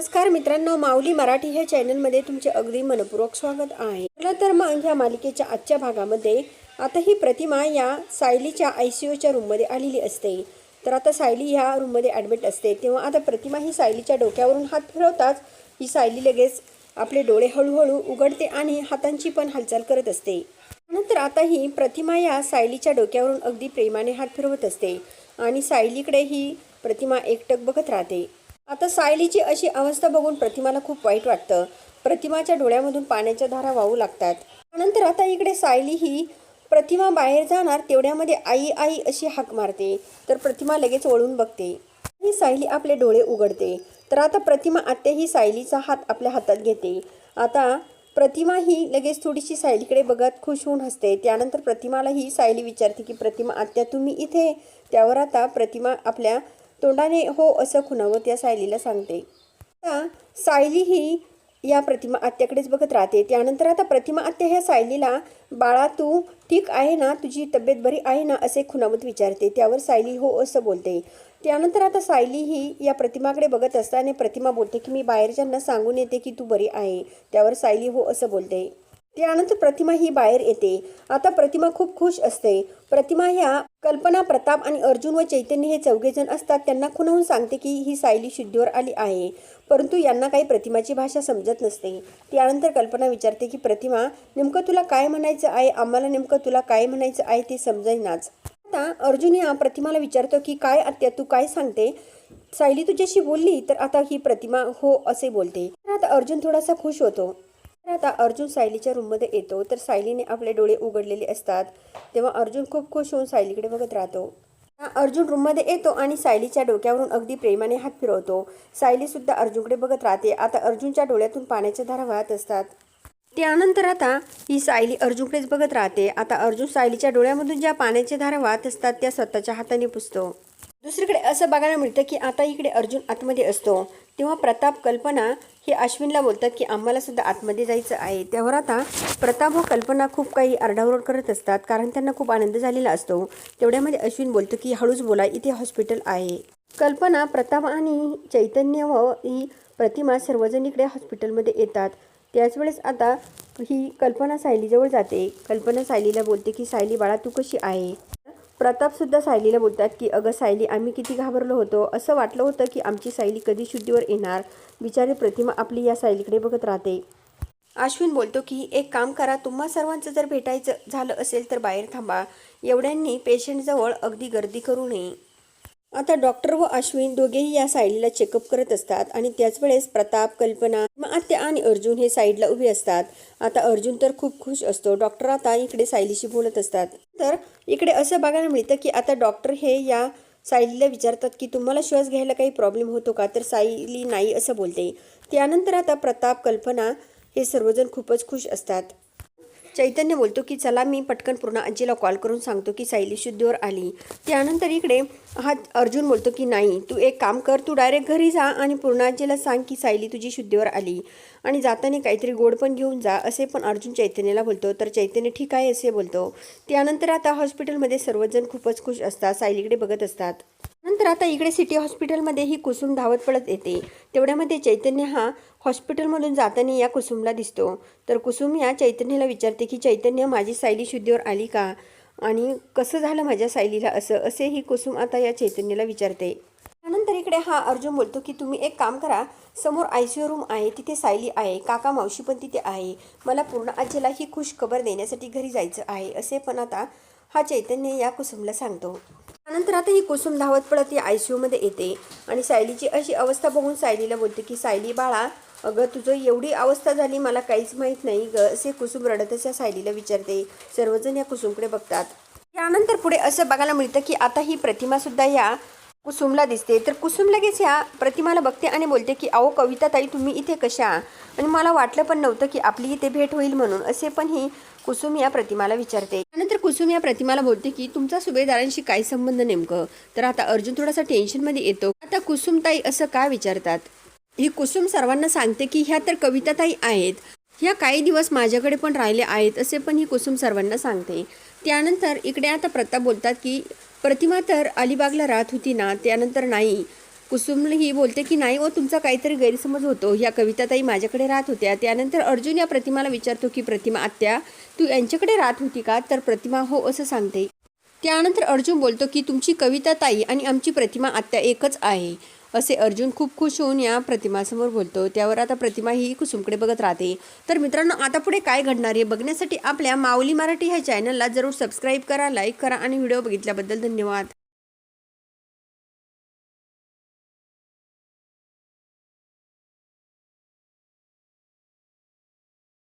नमस्कार मित्रांनो माऊली मराठी ह्या चॅनलमध्ये तुमचे अगदी मनपूर्वक स्वागत आहे. चला तर मग ह्या मालिकेच्या आजच्या भागामध्ये आता ही प्रतिमा या सायलीच्या आय सी यूच्या रूममध्ये आलेली असते. तर आता सायली ह्या रूममध्ये ॲडमिट असते. तेव्हा आता प्रतिमा ही सायलीच्या डोक्यावरून हात फिरवताच ही सायली लगेच आपले डोळे हळूहळू उघडते आणि हातांची पण हालचाल करत असते. नंतर आता ही प्रतिमा या सायलीच्या डोक्यावरून अगदी प्रेमाने हात फिरवत असते आणि सायलीकडे ही प्रतिमा एकटक बघत राहते. आता सायलीची अशी अवस्था बघून प्रतिमाला खूप वाईट वाटतं. प्रतिमाच्या डोळ्यामधून पाण्याच्या धारा वाहू लागतात. नंतर आता इकडे सायली ही प्रतिमा बाहेर जाणार तेवढ्यामध्ये आई आई अशी हाक मारते. तर प्रतिमा लगेच वळून बघते. ही सायली आपले डोळे उघडते. तर आता प्रतिमा आत्या ही सायलीचा हात आपल्या हातात घेते. आता प्रतिमा ही लगेच थोडीशी सायलीकडे बघत खुश होऊन हसते. त्यानंतर प्रतिमाला ही सायली विचारते की प्रतिमा आत्या तुम्ही इथे? त्यावर आता प्रतिमा आपल्या तोंडाने हो असं खुणावत या सायलीला सांगते. आता सायली ही या प्रतिमा आत्याकडेच बघत राहते. त्यानंतर आता प्रतिमा आत्या ह्या सायलीला बाळा तू ठीक आहे ना? तुझी तब्येत बरी आहे ना? असे खुणावत विचारते. त्यावर सायली हो असं बोलते. त्यानंतर आता सायली ही या प्रतिमाकडे बघत असताना प्रतिमा बोलते की मी बाहेरच्यांना सांगून येते की तू बरी आहे. त्यावर सायली हो असं बोलते. त्यानंतर प्रतिमा ही बाहेर येते. आता प्रतिमा खूप खुश असते. प्रतिमा ह्या कल्पना प्रताप आणि अर्जुन व चैतन्य हे चौघेजण असतात. त्यांना खुणावून सांगते की ही सायली शुद्धीवर आली आहे. परंतु यांना काही प्रतिमाची भाषा समजत नसते. त्यानंतर कल्पना विचारते की प्रतिमा नेमकं तुला काय म्हणायचं आहे? आम्हाला नेमकं तुला काय म्हणायचं आहे ते समजेनाच आता अर्जुन या प्रतिमाला विचारतो की काय आत्या तू काय सांगते? सायली तुझ्याशी बोलली तर आता ही प्रतिमा हो असे बोलते. तर आता अर्जुन थोडासा खुश होतो. आता अर्जुन सायलीच्या रूममध्ये येतो तर सायलीने आपले डोळे उघडलेले असतात. तेव्हा अर्जुन खूप खुश होऊन सायलीकडे बघत राहतो. अर्जुन रूममध्ये येतो आणि सायलीच्या डोक्यावरून अगदी प्रेमाने हात फिरवतो. सायलीसुद्धा अर्जुनकडे बघत राहते. आता अर्जुनच्या डोळ्यातून पाण्याच्या धारा वाहत असतात. त्यानंतर आता ही सायली अर्जुनकडेच बघत राहते. आता अर्जुन सायलीच्या डोळ्यामधून ज्या पाण्याच्या धारा वाहत असतात त्या स्वतःच्या हाताने पुसतो. दुसरीकडे असं बघायला मिळतं की आता इकडे अर्जुन आतमध्ये असतो. तेव्हा प्रताप कल्पना हे अश्विनला बोलतात की आम्हाला सुद्धा आतमध्ये जायचं आहे. त्यावर आता प्रताप व कल्पना खूप काही आरडाओरड करत असतात कारण त्यांना खूप आनंद झालेला असतो. तेवढ्यामध्ये अश्विन बोलतो की हळूच बोला इथे हॉस्पिटल आहे. कल्पना प्रताप आणि चैतन्य व ही प्रतिमा सर्वजण इकडे हॉस्पिटलमध्ये येतात. त्याच वेळेस आता ही कल्पना सायलीजवळ जाते. कल्पना सायलीला बोलते की सायली बाळा तू कशी आहे? प्रतापसुद्धा सायलीला बोलतात की अगं सायली आम्ही किती घाबरलो होतो. असं वाटलं होतं की आमची सायली कधी शुद्धीवर येणार. बिचारी प्रतिमा आपली या सायलीकडे बघत राहते. अश्विन बोलतो की एक काम करा तुम्हा सर्वांचं जर भेटायचं झालं असेल तर बाहेर थांबा. एवढ्यांनी पेशंटजवळ अगदी गर्दी करू नये. आता डॉक्टर व अश्विन दोघेही या सायलीला चेकअप करत असतात आणि त्याच वेळेस प्रताप कल्पना मग आत्या आणि अर्जुन हे साईडला उभे असतात. आता अर्जुन तर खूप खुश असतो. डॉक्टर आता इकडे सायलीशी बोलत असतात. तर इकडे असं बघायला मिळतं की आता डॉक्टर हे या सायलीला विचारतात की तुम्हाला श्वास घ्यायला काही प्रॉब्लेम होतो का? तर सायली नाही असं बोलते. त्यानंतर आता प्रताप कल्पना हे सर्वजण खूपच खुश असतात. चैतन्य बोलतो की चला मी पटकन पूर्ण आजीला कॉल करून सांगतो की सायली शुद्धीवर आली. त्यानंतर इकडे हा अर्जुन बोलतो की नाही तू एक काम कर तू डायरेक्ट घरी जा आणि पूर्ण आजीला सांग की सायली तुझी शुद्धीवर आली आणि जाताना काहीतरी गोड पण घेऊन जा असे पण अर्जुन चैतन्याला बोलतो. तर चैतन्य ठीक आहे असे बोलतो. त्यानंतर आता हॉस्पिटलमध्ये सर्वजण खूपच खुश असतात सायलीकडे बघत असतात. नंतर आता इकडे सिटी हॉस्पिटलमध्ये ही कुसुम धावत पडत येते. तेवढ्यामध्ये चैतन्य हा हॉस्पिटलमधून जाताना या कुसुमला दिसतो. तर कुसुम या चैतन्याला विचारते की चैतन्य माझी सायली शुद्धीवर आली का? आणि कसं झालं माझ्या सायलीला असं? असे ही कुसुम आता या चैतन्याला विचारते. त्यानंतर इकडे हा अर्जुन बोलतो की तुम्ही एक काम करा. समोर आय सी यू रूम आहे तिथे सायली आहे काका मावशी पण तिथे आहे. मला पूर्ण आजीला ही खुश खबर देण्यासाठी घरी जायचं आहे असे पण आता हा चैतन्य या कुसुमला सांगतो. त्यानंतर आता ही कुसुम धावत पडत या आय सी यूमध्ये येते. आणि सायलीची अशी अवस्था बघून सायलीला बोलते की सायली बाळा अगं तुझं एवढी अवस्था झाली मला काहीच माहीत नाही ग. असे कुसुम रडतच या सायलीला विचारते. सर्वजण या कुसुमकडे बघतात. त्यानंतर पुढे असं बघायला मिळतं की आता ही प्रतिमासुद्धा या कुसुमला दिसते. तर कुसुम लगेच ह्या प्रतिमाला बघते आणि बोलते की अहो कविता ताई तुम्ही इथे कशा? आणि मला वाटलं पण नव्हतं की आपली इथे भेट होईल म्हणून. असे पण ही कुसुम या प्रतिमाला विचारते. कुसुम या प्रतिमाला बोलते की तुमचा सुभेदारांशी काय संबंध नेमकं? तर आता अर्जुन थोडासा टेन्शनमध्ये येतो. आता कुसुमताई असं का विचारतात? ही कुसुम सर्वांना सांगते की ह्या तर कविताताई आहेत. ह्या काही दिवस माझ्याकडे पण राहिले आहेत असे पण ही कुसुम सर्वांना सांगते. त्यानंतर इकडे आता प्रताप बोलतात की प्रतिमा तर अलिबागला राहत होती ना त्यानंतर नाही. कुसुम ही बोलते की नाही ओ तुमचा काहीतरी गैरसमज होतो. या कविताताई माझ्याकडे राहत होत्या. त्यानंतर अर्जुन या प्रतिमाला विचारतो की प्रतिमा आत्या तू यांच्याकडे राहत होती का? तर प्रतिमा हो असं सांगते. त्यानंतर अर्जुन बोलतो की तुमची कविता ताई आणि आमची प्रतिमा आत्या एकच आहे. असे अर्जुन खूप खुश होऊन या प्रतिमासमोर बोलतो. त्यावर आता प्रतिमा ही कुसुमकडे बघत राहते. तर मित्रांनो आता पुढे काय घडणार आहे बघण्यासाठी आपल्या माऊली मराठी ह्या चॅनलला जरूर सबस्क्राईब करा लाईक करा आणि व्हिडिओ बघितल्याबद्दल धन्यवाद.